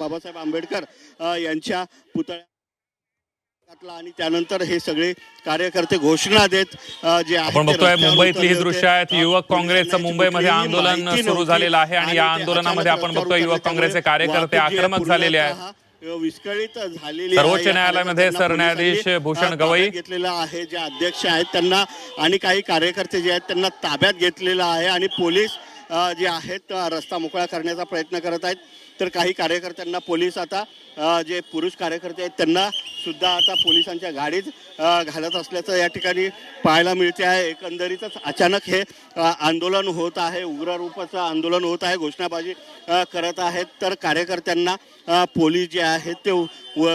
बाबासाहेब आंबेडकर यांच्या पुतळ्या आणि त्यानंतर हे सगळे कार्यकर्ते घोषणा देत जे आपण बघतोय मुंबईतली ही. दृश्य आहेत. युवक काँग्रेसचं मुंबईमध्ये आंदोलन सुरू. झालेलं आहे आणि या आंदोलनामध्ये आपण बघतोय युवक काँग्रेसचे कार्यकर्ते आक्रमक झालेले आहेत. विस्कळीत झालेली सर्वोच्च न्यायालयामध्ये सरन्यायाधीश भूषण गवई. घेतलेला आहे. जे अध्यक्ष आहेत त्यांना आणि काही कार्यकर्ते जे आहेत त्यांना ताब्यात घेतलेलं आहे आणि पोलीस जे आहेत रस्ता मोकळा करण्याचा प्रयत्न करत आहेत. तर काही कार्यकर्त्यांना पोलीस आता जे पुरुष कार्यकर्ते आहेत त्यांना सुद्धा आता पोलिसांच्या गाडीत घालत असल्याचं या ठिकाणी पाहायला मिळते आहे. एकंदरीतच अचानक हे आंदोलन होत आहे उग्र रूपाचं आंदोलन होत आहे घोषणाबाजी करत आहेत. तर कार्यकर्त्यांना पोलीस जे आहेत ते व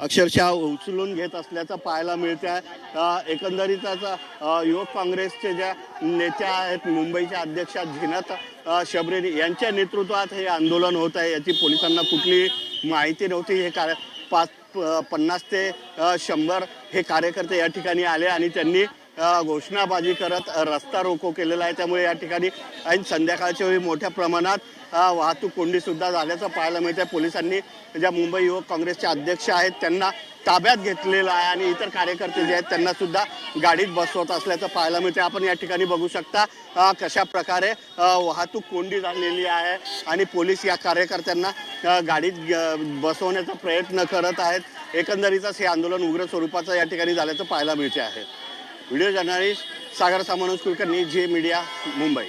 अक्षरशः उचलून घेत असल्याचं पाहायला मिळते आहे एकंदरीतच युवक काँग्रेसचे ज्या नेत्या आहेत मुंबईच्या अध्यक्षा झिनत शबरेरी यांच्या नेतृत्वात हे आंदोलन होत आहे याची पोलिसांना कुठली माहिती नव्हती. हे कार्य पाच प- पन्नास ते शंभर हे कार्यकर्ते या ठिकाणी आले आणि त्यांनी घोषणाबाजी करत रस्ता रोको केलेला आहे. त्यामुळे या ठिकाणी ऐन संध्याकाळच्या वेळी मोठ्या प्रमाणात वाहतूक कोंडी सुद्धा झाल्याचं पाहायला मिळतं पोलिसांनी ज्या मुंबई युवक काँग्रेसचे अध्यक्ष आहेत त्यांना ताब्यात घेतलेलं आहे आणि इतर कार्यकर्ते जे आहेत त्यांना सुद्धा गाडीत बसवत असल्याचं पाहायला मिळते आपण या ठिकाणी बघू शकता कशा प्रकारे वाहतूक कोंडी झालेली आहे आणि पोलीस या कार्यकर्त्यांना गाडीत बसवण्याचा प्रयत्न करत आहेत. एकंदरीतच हे आंदोलन उग्र स्वरूपाचं या ठिकाणी झाल्याचं पाहायला मिळते आहे. व्हिडिओ जर्नलिस्ट सागर सामानुस कुलकर्णी जे मीडिया मुंबई.